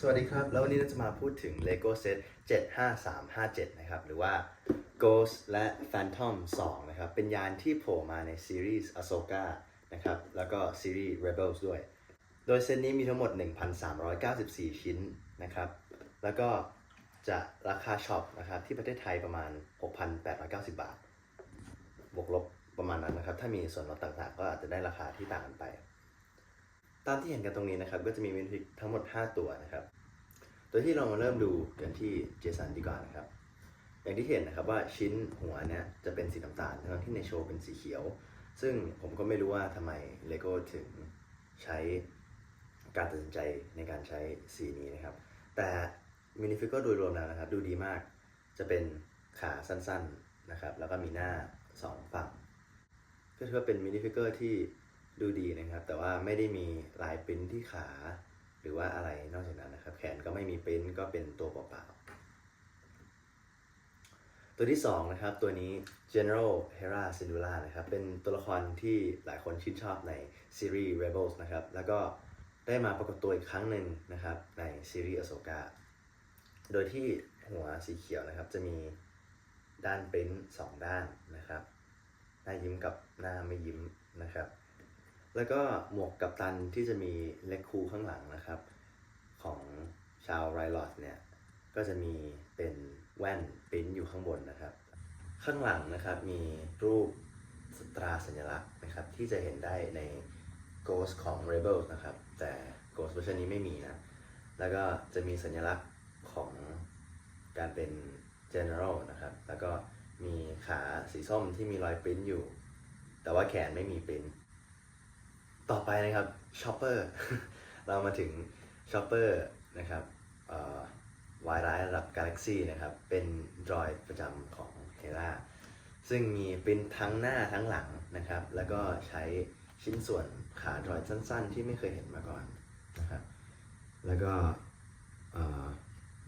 สวัสดีครับ แล้ววันนี้เราจะมาพูดถึง LEGO Set 75357 นะครับ หรือว่า Ghost และ Phantom 2 นะครับ เป็นยานที่โผล่มาในซีรีส์ Ahsoka นะครับ แล้วก็ซีรีส์ Rebels ด้วย โดยเซตนี้มีทั้งหมด 1,394 ชิ้นนะครับ แล้วก็จะราคาช็อปนะครับ ที่ประเทศไทยประมาณ 6,890 บาท บวกลบประมาณนั้นนะครับ ถ้ามีส่วนลดต่างๆ ก็อาจจะได้ราคาที่ต่างกันไป ตามที่เห็นกันตรงนี้นะครับ ก็จะมีมินิฟิกทั้งหมด 5 ตัวนะครับโดยที่เรามาเริ่มดูกันที่เจสันดีกว่านะครับ อย่างที่เห็นนะครับว่าชิ้นหัวเนี่ยจะเป็นสีน้ำตาลทั้งที่ในโชว์เป็นสีเขียว ซึ่งผมก็ไม่รู้ว่าทำไมเลโก้ถึงใช้การตัดสินใจในการใช้สีนี้นะครับ แต่มินิฟิกก็โดยรวมแล้วนะครับ ดูดีมาก จะเป็นขาสั้นๆนะครับ แล้วก็มีหน้าสองฝั่งก็ถือว่าเป็นมินิฟิกเกอร์ที่ ดูดีนะครับ แต่ว่าไม่ได้มีลายปริ้นที่ขา หรือว่าอะไรนอกจากนั้นนะครับ แขนก็ไม่มีปริ้นก็เป็นตัวเปล่าๆตัวที่สองนะครับตัวนี้ General Hera Syndulla นะครับ เป็นตัวละครที่หลายคนชื่นชอบในซีรีส์ Rebels นะครับ แล้วก็ได้มาปรากฏตัวอีกครั้งหนึ่งนะครับในซีรีส์ Ahsoka โดยที่หัวสีเขียวนะครับจะมีด้านเปริ้นสองด้านนะครับ หน้ายิ้มกับหน้าไม่ยิ้มนะครับ แล้วก็หมวกกับตันที่จะมีเล็กคูข้างหลังนะครับ ของชาวไรลอดเนี่ยก็จะมีเป็นแว่นปริ้นอยู่ข้างบนนะครับ ข้างหลังนะครับมีรูปสตราสัญลักษณ์นะครับที่จะเห็นได้ใน Ghost ของ Rebel นะครับ แต่ Ghost เวอร์ชันนี้ไม่มีนะ แล้วก็จะมีสัญลักษณ์ของการเป็น General นะครับ แล้วก็มีขาสีส้มที่มีรอยปริ้นอยู่ แต่ว่าแขนไม่มีปริ้น ต่อไปนะครับชอปเปอร์เรามาถึงชอปเปอร์นะครับวายร้ายระดับกาแล็กซี่นะครับ เป็นดรอยประจำของเฮราซึ่งมีเปริ้นทั้งหน้าทั้งหลังนะครับ แล้วก็ใช้ชิ้นส่วนขาดรอยสั้น ๆ ที่ไม่เคยเห็นมาก่อนนะครับ แล้วก็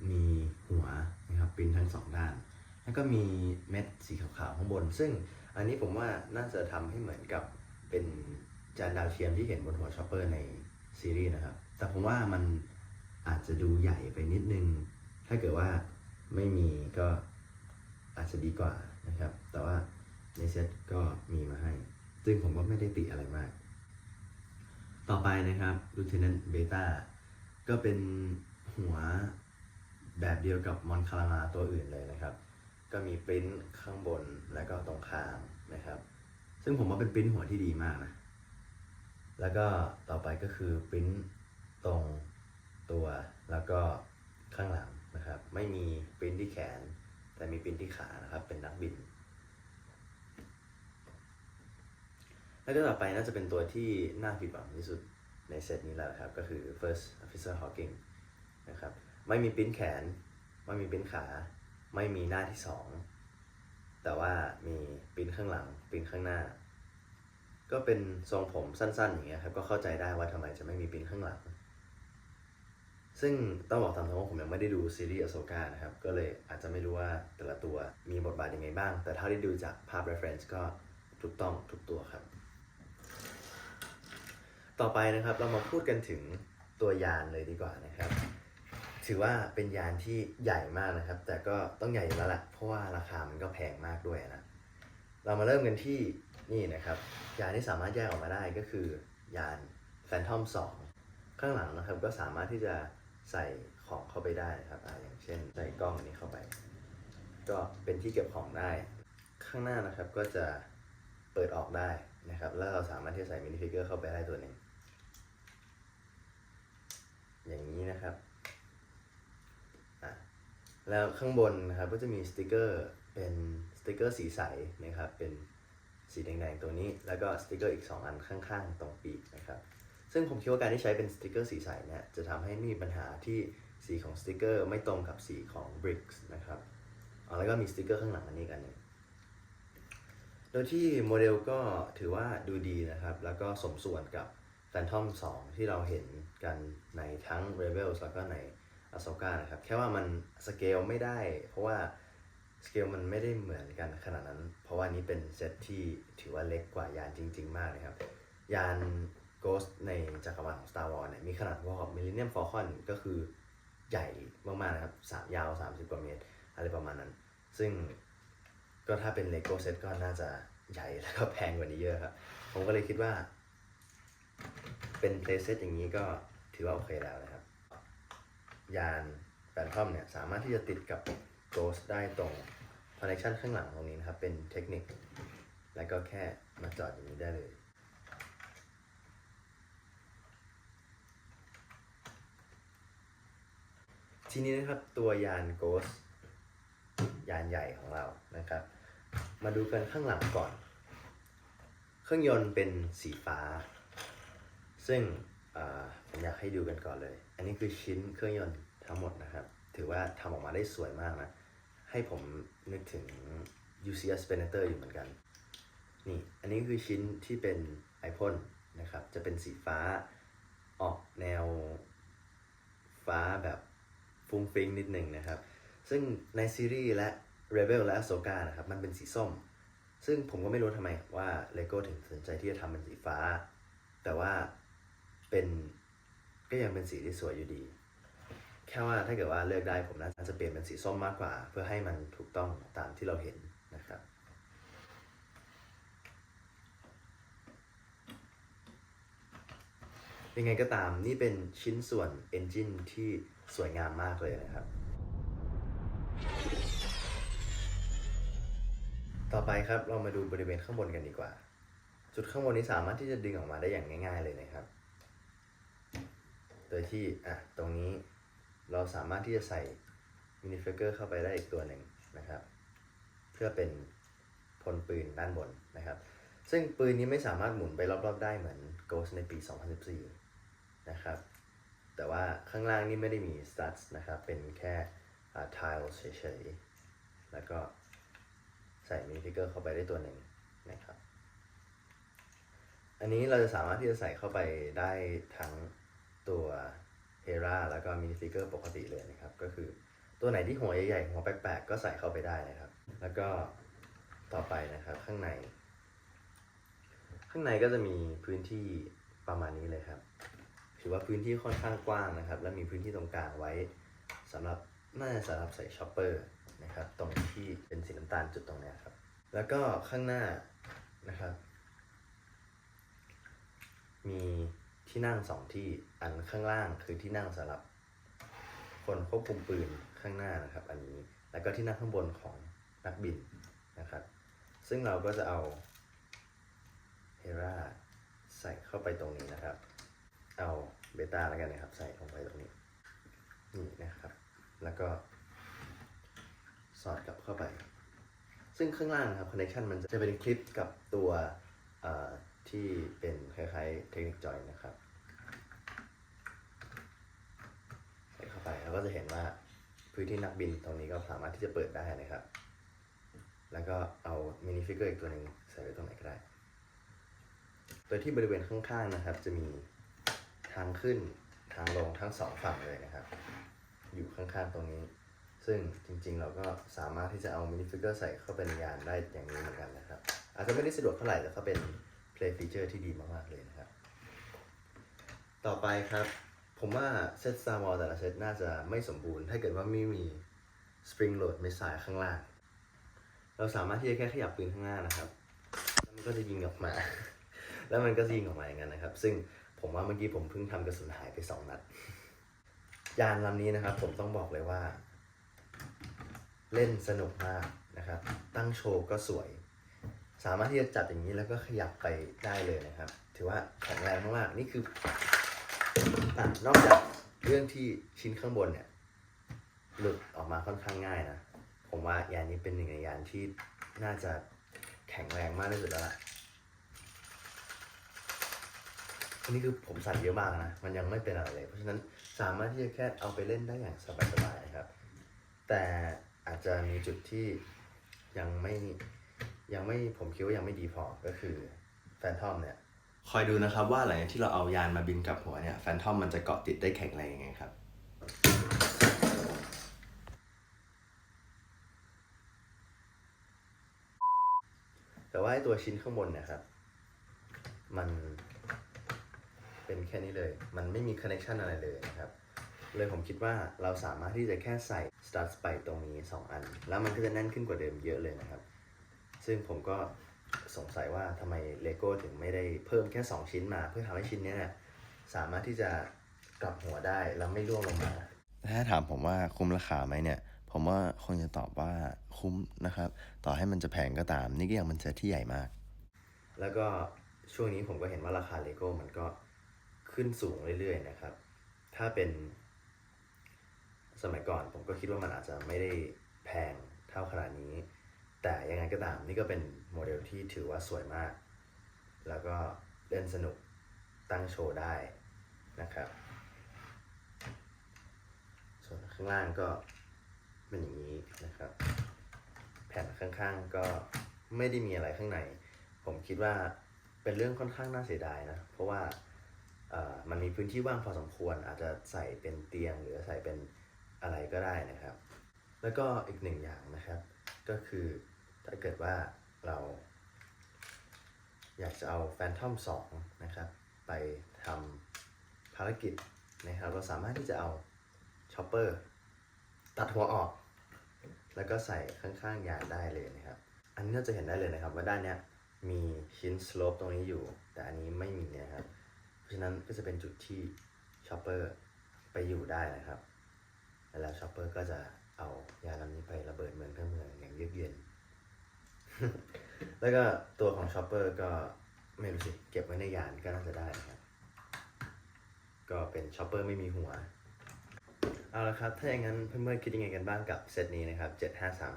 มีหัวนะครับปิ้นทั้งสองด้าน แล้วก็มีเม็ดสีขาวๆข้างบน ซึ่งอันนี้ผมว่าน่าจะทำให้เหมือนกับเป็น จานดาวเทียมที่เห็นบนหัวชอปเปอร์ในซีรีส์นะครับ แต่ผมว่ามันอาจจะดูใหญ่ไปนิดนึง ถ้าเกิดว่าไม่มีก็อาจจะดีกว่านะครับ แต่ว่าในเซ็ตก็มีมาให้ ซึ่งผมก็ไม่ได้ติอะไรมาก ต่อไปนะครับ Lieutenant Beta ก็เป็นหัวแบบเดียวกับมอนคารามาตัวอื่นเลยนะครับ ก็มีปริ้นข้างบนและก็ตรงข้างนะครับ ซึ่งผมว่าเป็นปริ้นหัวที่ดีมากนะ แล้วก็ต่อไปก็คือปริ้นตรงตัวแล้วก็ข้างหลังนะครับ ไม่มีปริ้นที่แขน แต่มีปริ้นที่ขานะครับ เป็นนักบิน แล้วก็ต่อไปน่าจะเป็นตัวที่น่าผิดหวังที่สุดในเซตนี้แล้วครับ ก็คือ First Officer Hawking นะครับ ไม่มีปริ้นแขน ไม่มีปริ้นขา ไม่มีหน้าที่สองแต่ว่ามีปริ้นข้างหลังปริ้นข้างหน้า ก็เป็นทรงผมสั้นๆอย่างเงี้ยครับก็เข้าใจได้ว่าทำไมจะไม่มีปิ้นข้างหลัง ซึ่งต้องบอกตามตรงว่าผมยังไม่ได้ดูซีรีส์อโซกานะครับ ก็เลยอาจจะไม่รู้ว่าแต่ละตัวมีบทบาทยังไงบ้าง แต่เท่าที่ดูจากภาพ reference ก็ถูกต้องทุกตัวครับ ต่อไปนะครับเรามาพูดกันถึงตัวยานเลยดีกว่านะครับ ถือว่าเป็นยานที่ใหญ่มากนะครับ แต่ก็ต้องใหญ่แล้วแหละเพราะว่าราคามันก็แพงมากด้วยนะเรามาเริ่มกันที่ นี่นะครับ ยานที่สามารถแยกออกมาได้ก็คือยาน Phantom 2ข้างหลังนะครับก็สามารถที่จะใส่ของเข้าไปได้นะครับออย่างเช่นใส่กล้องอันนี้เข้าไป ก็เป็นที่เก็บของได้ ข้างหน้านะครับก็จะเปิดออกได้นะครับ แล้วเราสามารถที่จะใส่มินิฟิกเกอร์เข้าไปได้ตัวหนึ่งอย่างนี้นะครับอะแล้วข้างบนนะครับก็จะมีสติกเกอร์เป็นสติกเกอร์สีใสนะครับเป็น สีแดงๆตัวนี้ แล้วก็สติกเกอร์อีก 2 อันข้างๆ ตรงปีกนะครับ ซึ่งผมคิดว่าการที่ใช้เป็นสติกเกอร์สีใสเนี่ยจะทำให้มีปัญหาที่สีของสติกเกอร์ไม่ตรงกับสีของ bricks นะครับอ๋อแล้วก็มีสติกเกอร์ข้างหลังอันนี้กันนึงโดยที่โมเดลก็ถือว่าดูดีนะครับ แล้วก็สมส่วนกับ Phantom 2 ที่เราเห็นกันในทั้ง Rebels แล้วก็ใน Ahsoka นะครับ แค่ว่ามันสเกลไม่ได้ เพราะว่า สเกลมันไม่ได้เหมือนกันขนาดนั้น เพราะว่านี้เป็นเซตที่ถือว่าเล็กกว่ายานจริง ๆ มากเลยครับ ยาน Ghost ในจักรวาลของ Star Wars เนี่ยมีขนาดพอกับ Millennium Falcon ก็คือใหญ่มากๆนะครับสามยาว 30 กว่าเมตร อะไรประมาณนั้น ซึ่งก็ถ้าเป็นเลโก้เซตก็น่าจะใหญ่แล้วก็แพงกว่านี้เยอะครับ ผมก็เลยคิดว่า เป็นเพลย์เซตอย่างนี้ก็ถือว่าโอเคแล้วนะครับ ยานแฟนทอมเนี่ยสามารถที่จะติดกับ Ghost ได้ตรงคอนเนคชันข้างหลังตรงนี้นะครับ เป็นเทคนิค แล้วก็แค่มาจอดอย่างนี้ได้เลย ทีนี้นะครับตัวยาน Ghost ยานใหญ่ของเรานะครับ มาดูกันข้างหลังก่อน เครื่องยนต์เป็นสีฟ้า ซึ่งผมอยากให้ดูกันก่อนเลย อันนี้คือชิ้นเครื่องยนต์ทั้งหมดนะครับ ถือว่าทำออกมาได้สวยมากนะ ให้ผมนึกถึง UCS s p e n e t o r อยู่เหมือนกัน นี่ อันนี้คือชิ้นที่เป็นไอพ่นนะครับ จะเป็นสีฟ้าออกแนวฟ้าแบบฟุ้งฟิ้งนิดหนึ่งนะครับ ซึ่งในซีรีส์และ Rebel และ Ahsoka นะครับ มันเป็นสีส้ม ซึ่งผมก็ไม่รู้ทำไมว่า LEGO ถึงสนใจที่จะทำเป็นสีฟ้า แต่ว่าเป็นก็ยังเป็นสีที่สวยอยู่ดี แค่ว่าถ้าเกิดว่าเลือกได้ผมน่าจะเปลี่ยนเป็นสีส้มมากกว่า เพื่อให้มันถูกต้องตามที่เราเห็นนะครับยังไงก็ตามนี่เป็นชิ้นส่วน Engine ที่สวยงามมากเลยนะครับ ต่อไปครับเรามาดูบริเวณข้างบนกันดีกว่า จุดข้างบนนี้สามารถที่จะดึงออกมาได้อย่างง่าย ๆเลยนะครับ โดยที่อะตรงนี้ เราสามารถที่จะใส่มินิเฟกเกอร์เข้าไปได้อีกตัวหนึ่งนะครับ เพื่อเป็นพลปืนด้านบนนะครับ ซึ่งปืนนี้ไม่สามารถหมุนไปรอบๆได้เหมือน Ghost ในปี 2014 นะครับ แต่ว่าข้างล่างนี่ไม่ได้มี studs นะครับ เป็นแค่อ่า tiles เฉยๆ แล้วก็ใส่มินิฟิกเกอร์เข้าไปได้ตัวหนึ่งนะครับ อันนี้เราจะสามารถที่จะใส่เข้าไปได้ทั้งตัว เฮราแล้วก็มินิฟิกเกอร์ปกติเลยนะครับ ก็คือตัวไหนที่หัวใหญ่ๆ หัวแปลกๆ ก็ใส่เข้าไปได้นะครับ แล้วก็ต่อไปนะครับข้างใน ข้างในก็จะมีพื้นที่ประมาณนี้เลยครับ ถือว่าพื้นที่ค่อนข้างกว้างนะครับ และมีพื้นที่ตรงกลางไว้สำหรับน่าจะสำหรับใส่ช็อปเปอร์นะครับ ตรงที่เป็นสีน้ำตาลจุดตรงเนี้ยครับ แล้วก็ข้างหน้านะครับ มี ที่นั่งสองที่อันข้างล่างคือที่นั่งสำหรับ คนควบคุมปืนข้างหน้านะครับ อันนี้แล้วก็ที่นั่งข้างบนของนักบินนะครับ ซึ่งเราก็จะเอาเฮราใส่เข้าไปตรงนี้นะครับ เอาเบต้าแล้วกันนะครับ ใส่ลงไปตรงนี้นี่นะครับ แล้วก็สอดกลับเข้าไป ซึ่งข้างล่างนะครับคอนเนคชันมันจะเป็นคลิปกับตัว ที่เป็นคล้ายๆเทคนิคจอยนะครับใส่เข้าไปเราก็จะเห็นว่าพื้นที่นักบินตรงนี้ก็สามารถที่จะเปิดได้นะครับ แล้วก็เอามินิฟิกเกอร์อีกตัวหนึ่งใส่ไว้ตรงไหนก็ได้ โดยที่บริเวณข้างๆนะครับ จะมีทางขึ้นทางลงทั้งสองฝั่งเลยนะครับ อยู่ข้างๆตรงนี้ ซึ่งจริงๆเราก็สามารถที่จะเอามินิฟิกเกอร์ใส่เข้าไปในยานได้อย่างนี้เหมือนกันนะครับ อาจจะไม่ได้สะดวกเท่าไหร่แต่ก็เป็น play feature ที่ดีมากๆเลยนะครับ ต่อไปครับ ผมว่าเซต Star Wars แต่ละเซตน่าจะไม่สมบูรณ์ ถ้าเกิดว่าไม่มี Spring Load Missile ข้างล่าง เราสามารถที่จะแค่ขยับปืนข้างหน้านะครับแล้วมันก็จะยิงออกมา แล้วมันก็จะยิงออกมาอย่างนั้นนะครับ ซึ่งผมว่าเมื่อกี้ผมเพิ่งทำกระสุนหายไปสองนัด ยานลำนี้นะครับ ผมต้องบอกเลยว่า เล่นสนุกมากนะครับ ตั้งโชว์ก็สวย สามารถที่จะจับอย่างนี้แล้วก็ขยับไปได้เลยนะครับ ถือว่าแข็งแรงมากๆนี่คืออะนอกจากเรื่องที่ชิ้นข้างบนเนี่ยหลุดออกมาค่อนข้างง่ายนะ ผมว่ายานนี้เป็นหนึ่งในยานที่น่าจะแข็งแรงมากที่สุดแล้วล่ะอันนี้คือผมสั่นเยอะมากนะ มันยังไม่เป็นอะไรเลย เพราะฉะนั้นสามารถที่จะแค่เอาไปเล่นได้อย่างสบายๆนะครับ แต่อาจจะมีจุดที่ยังไม่ ยังไม่ผมคิดว่ายังไม่ดีพอก็คือแฟนทอมเนี่ย คอยดูนะครับว่าหลังจากที่เราเอายานมาบินกลับหัวเนี่ยแฟนทอมมันจะเกาะติดได้แข็งแรงยังไงครับ แต่ว่าไอ้ตัวชิ้นข้างบนเนะครับ มันเป็นแค่นี้เลย มันไม่มีคอนเน c t ชันอะไรเลยนะครับเลยผมคิดว่าเราสามารถที่จะแค่ใส่ studs ไปตรงนี้ 2 อัน แล้วมันก็จะแน่นขึ้นกว่าเดิมเยอะเลยนะครับ ซึ่งผมก็สงสัยว่าทำไมเลโก้ถึงไม่ได้เพิ่มแค่ 2 ชิ้นมา เพื่อทำให้ชิ้นเนี้ยเนี่ยสามารถที่จะกลับหัวได้แล้วไม่ร่วงลงมา ถ้าถามผมว่าคุ้มราคาไหมเนี่ย ผมว่าคงจะตอบว่าคุ้มนะครับ ต่อให้มันจะแพงก็ตาม นี่ก็ยังเป็นเซตที่ใหญ่มาก แล้วก็ช่วงนี้ผมก็เห็นว่าราคาเลโก้มันก็ขึ้นสูงเรื่อยๆนะครับ ถ้าเป็นสมัยก่อนผมก็คิดว่ามันอาจจะไม่ได้แพงเท่าขนาดนี้ แต่ยังไงก็ตามนี่ก็เป็นโมเดลที่ถือว่าสวยมาก แล้วก็เล่นสนุกตั้งโชว์ได้นะครับ ส่วนข้างล่างก็เป็นอย่างนี้นะครับ แผ่นข้างๆก็ไม่ได้มีอะไรข้างใน ผมคิดว่าเป็นเรื่องค่อนข้างน่าเสียดายนะ เพราะว่ามันมีพื้นที่ว่างพอสมควร อาจจะใส่เป็นเตียงหรือใส่เป็นอะไรก็ได้นะครับ แล้วก็อีกหนึ่งอย่างนะครับ ก็คือ ถ้าเกิดว่าเรา อยากจะเอา Phantom 2 นะครับ ไปทำภารกิจนะครับ เราสามารถที่จะเอาช็อปเปอร์ตัดหัวออก แล้วก็ใส่ข้างๆยานได้เลยนะครับ อันนี้เราจะเห็นได้เลยนะครับ ว่าด้านเนี้ยมีชิ้นสโลปตรงนี้อยู่ แต่อันนี้ไม่มีนะครับ เพราะฉะนั้นก็จะเป็นจุดที่ช็อปเปอร์ไปอยู่ได้นะครับ แล้วช็อปเปอร์ก็จะเอายาลำนี้ไประเบิดเมืองทั้งเมืองอย่างเยือกเย็น แล้วก็ตัวของชอปเปอร์ก็ไม่รู้สิเก็บไว้ในยานก็น่าจะได้นะครับ ก็เป็นชอปเปอร์ไม่มีหัว เอาละครับ ถ้าอย่างนั้นเพื่อนๆคิดยังไงกันบ้างกับเซตนี้นะครับ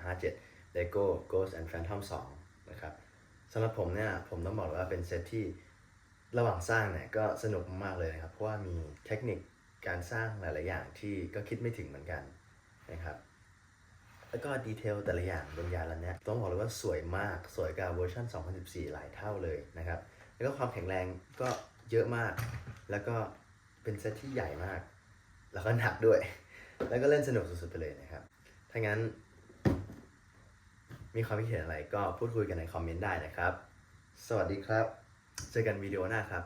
75357 Lego Ghost and Phantom 2 นะครับสำหรับผมเนี่ย ผมต้องบอกว่าเป็นเซตที่ระหว่างสร้างเนี่ยก็สนุกมากเลยนะครับ เพราะว่ามีเทคนิคการสร้างหลาย ๆ อย่างที่ก็คิดไม่ถึงเหมือนกันนะครับ แล้วก็ดีเทลแต่ละอย่างบนยานลำเนี้ยต้องบอกเลยว่าสวยมากสวยกว่าเวอร์ชัน2014 หลายเท่าเลยนะครับ แล้วก็ความแข็งแรงก็เยอะมาก แล้วก็เป็นเซตที่ใหญ่มาก แล้วก็หนักด้วย แล้วก็เล่นสนุกสุดๆไปเลยนะครับ ถ้างั้น มีความคิดเห็นอะไรก็พูดคุยกันในคอมเมนต์ได้นะครับ สวัสดีครับ เจอกันวิดีโอหน้าครับ